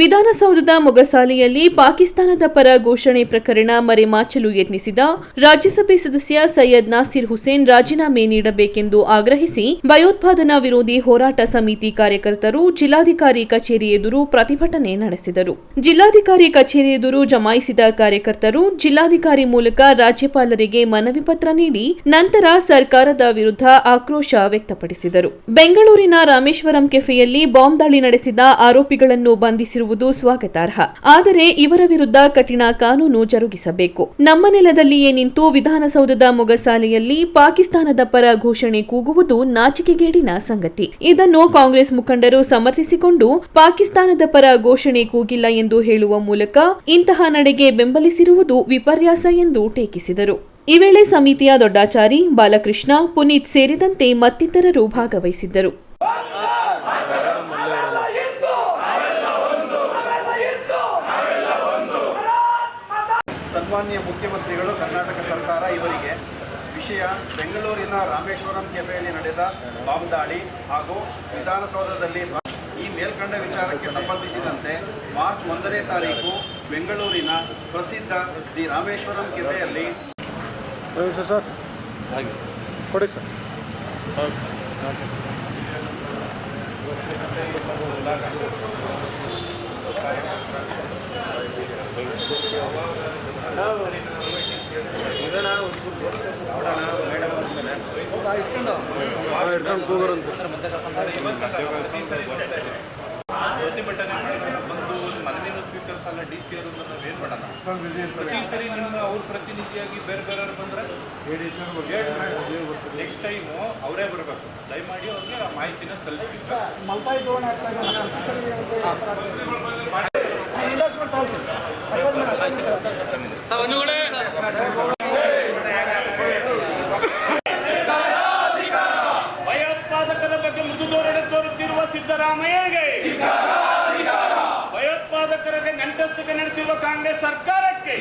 ವಿಧಾನಸೌಧದ ಮೊಗಸಾಲೆಯಲ್ಲಿ ಪಾಕಿಸ್ತಾನದ ಪರ ಘೋಷಣೆ ಪ್ರಕರಣ ಮರೆಮಾಚಲು ಯತ್ನಿಸಿದ ರಾಜ್ಯಸಭೆ ಸದಸ್ಯ ಸೈಯದ್ ನಾಸಿರ್ ಹುಸೇನ್ ರಾಜೀನಾಮೆ ನೀಡಬೇಕೆಂದು ಆಗ್ರಹಿಸಿ ಭಯೋತ್ಪಾದನಾ ವಿರೋಧಿ ಹೋರಾಟ ಸಮಿತಿ ಕಾರ್ಯಕರ್ತರು ಜಿಲ್ಲಾಧಿಕಾರಿ ಕಚೇರಿ ಎದುರು ಪ್ರತಿಭಟನೆ ನಡೆಸಿದರು. ಜಿಲ್ಲಾಧಿಕಾರಿ ಕಚೇರಿ ಎದುರು ಜಮಾಯಿಸಿದ ಕಾರ್ಯಕರ್ತರು ಜಿಲ್ಲಾಧಿಕಾರಿ ಮೂಲಕ ರಾಜ್ಯಪಾಲರಿಗೆ ಮನವಿ ಪತ್ರ ನೀಡಿ ನಂತರ ಸರ್ಕಾರದ ವಿರುದ್ಧ ಆಕ್ರೋಶ ವ್ಯಕ್ತಪಡಿಸಿದರು. ಬೆಂಗಳೂರಿನ ರಾಮೇಶ್ವರಂ ಕೆಫೆಯಲ್ಲಿ ಬಾಂಬ್ ದಾಳಿ ನಡೆಸಿದ ಆರೋಪಿಗಳನ್ನು ಬಂಧಿಸಿರುವುದು ಸ್ವಾಗತಾರ್ಹ. ಆದರೆ ಇವರ ವಿರುದ್ಧ ಕಠಿಣ ಕಾನೂನು ಜರುಗಿಸಬೇಕು. ನಮ್ಮ ನೆಲದಲ್ಲಿಯೇ ನಿಂತು ವಿಧಾನಸೌಧದ ಮೊಗಸಾಲೆಯಲ್ಲಿ ಪಾಕಿಸ್ತಾನದ ಪರ ಘೋಷಣೆ ಕೂಗುವುದು ನಾಚಿಕೆಗೇಡಿನ ಸಂಗತಿ. ಇದನ್ನು ಕಾಂಗ್ರೆಸ್ ಮುಖಂಡರು ಸಮರ್ಥಿಸಿಕೊಂಡು ಪಾಕಿಸ್ತಾನದ ಪರ ಘೋಷಣೆ ಕೂಗಿಲ್ಲ ಎಂದು ಹೇಳುವ ಮೂಲಕ ಇಂತಹ ನಡೆಗೆ ಬೆಂಬಲಿಸಿರುವುದು ವಿಪರ್ಯಾಸ ಎಂದು ಟೀಕಿಸಿದರು. ಈ ವೇಳೆ ಸಮಿತಿಯ ದೊಡ್ಡಾಚಾರಿ ಬಾಲಕೃಷ್ಣ, ಪುನೀತ್ ಸೇರಿದಂತೆ ಮತ್ತಿತರರು ಭಾಗವಹಿಸಿದ್ದರು. ಸನ್ಮಾನ್ಯ ಮುಖ್ಯಮಂತ್ರಿಗಳು ಕರ್ನಾಟಕ ಸರ್ಕಾರ ಇವರಿಗೆ ವಿಷಯ ಬೆಂಗಳೂರಿನ ರಾಮೇಶ್ವರಂ ಕೆಫೆಯಲ್ಲಿ ನಡೆದ ಬಾಂಬ್ ದಾಳಿ ಹಾಗೂ ವಿಧಾನಸೌಧದಲ್ಲಿ ಈ ಮೇಲ್ಕಂಡ ವಿಚಾರಕ್ಕೆ ಸಂಬಂಧಿಸಿದಂತೆ ಮಾರ್ಚ್ ಒಂದನೇ ತಾರೀಕು ಬೆಂಗಳೂರಿನ ಪ್ರಸಿದ್ಧ ದಿ ರಾಮೇಶ್ವರಂ ಕೆಫೆಯಲ್ಲಿ ಪ್ರವೇಶ ಸರ್ ಕೊಡಿ ಸರ್. ಹಿಡ್ಕೊಂಡು ಪ್ರತಿನಿಧಿಯಾಗಿ ಬೇರೆ ಬೇರೆಯವ್ರು ಬಂದ್ರೆ ನೆಕ್ಸ್ಟ್ ಟೈಮು ಅವರೇ ಬರಬೇಕು. ದಯಮಾಡಿ ಅವ್ರಿಗೆ ಆ ಮಾಹಿತಿನ ಬಗ್ಗೆ ಮೃದು ಧೋರಣೆ ತೋರುತ್ತಿರುವ ಸಿದ್ದರಾಮಯ್ಯಗೆ ಭಯೋತ್ಪಾದಕರಿಗೆ ನಂಟಸ್ತಿಕೆ ನಡೆಸಿರುವ ಕಾಂಗ್ರೆಸ್ ಸರ್ಕಾರಕ್ಕೆ